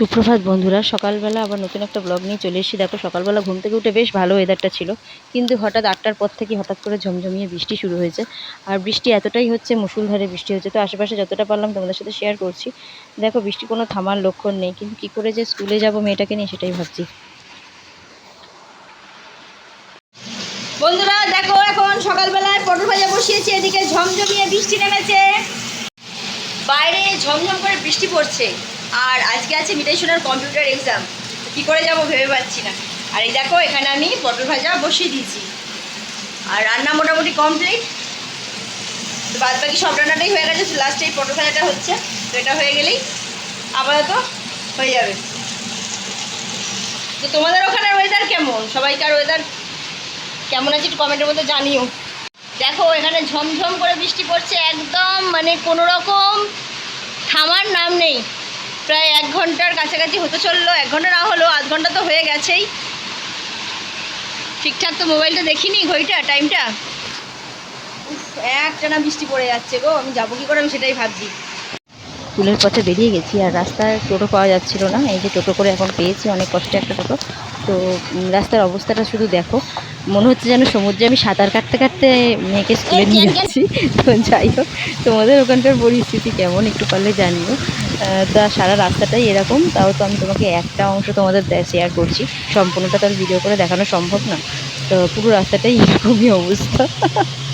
সুপ্রভাত বন্ধুরা, সকালবেলা আবার নতুন একটা ব্লগ নিয়ে চলে এসেছি। দেখো, সকালবেলা ঘুম থেকে উঠে বেশ ভালো ওয়েদারটা ছিল, কিন্তু হঠাৎ আটটার পর থেকে হঠাৎ করে ঝমঝমিয়ে বৃষ্টি শুরু হয়েছে। আর বৃষ্টি এতটাই হচ্ছে, মুসুলধারে বৃষ্টি হচ্ছে। তো আশেপাশে যতটা পারলাম তোমাদের সাথে শেয়ার করছি। দেখো, বৃষ্টি কোনো থামার লক্ষণ নেই, কিন্তু কী করে যে স্কুলে যাব মেয়েটাকে নিয়ে সেটাই ভাবছি। বন্ধুরা, দেখো, এখন সকালবেলায় পটল ভাজা বসিয়েছি, এদিকে ঝমঝমিয়ে বৃষ্টি নেমেছে। বাইরে ঝমঝম করে বৃষ্টি পড়ছে। আর আজকে আছে মিটাই সোনার কম্পিউটার এক্সাম কী করে যাব ভেবে পাচ্ছি না। আর এই দেখো, এখানে আমি পটল ভাজা বসিয়ে দিয়েছি। আর রান্না মোটামুটি কমপ্লিট তো বাদ বাকি সব রান্নাটাই হয়ে গেছে লাস্টে এই পটল ভাজাটা হচ্ছে। তো এটা হয়ে গেলেই আপাতত হয়ে যাবে। তো তোমাদের ওখানে ওয়েদার কেমন? সবাইকার ওয়েদার কেমন আছে একটু কমেন্টের মধ্যে জানিও। দেখো, এখানে ঝমঝম করে বৃষ্টি পড়ছে, একদম মানে কোনো রকম প্রায় এক ঘণ্টার কাছাকাছি হতে চলল, এক ঘণ্টা না হলো আধ ঘণ্টা তো হয়ে গেছেই। ঠিকঠাক তো মোবাইলটা দেখিনি, ঘড়িটা টাইমটা একটানা বৃষ্টি পড়ে যাচ্ছে গো, আমি যাব কি করে? আমি সেটাই ভাবছি। স্কুলের পথে বেরিয়ে গেছি আর রাস্তায় টোটো পাওয়া যাচ্ছিল না। এই যে টোটো করে এখন পেয়েছি অনেক কষ্টে একটা টোটো। তো রাস্তার অবস্থাটা শুধু দেখো। মনে হচ্ছে যেন সমুদ্রে আমি সাঁতার কাটতে কাটতে মেয়েকে স্কুলে নিয়ে যাচ্ছি। তো যাই হোক তোমাদের ওখানকার পরিস্থিতি কেমন একটু পারলে জানিও। তা সারা রাস্তাটাই এরকম তাও তো আমি তোমাকে একটা অংশ তোমাদের শেয়ার করছি। সম্পূর্ণটা তো আর ভিডিও করে দেখানো সম্ভব না। তো পুরো রাস্তাটাই এরকমই অবস্থা।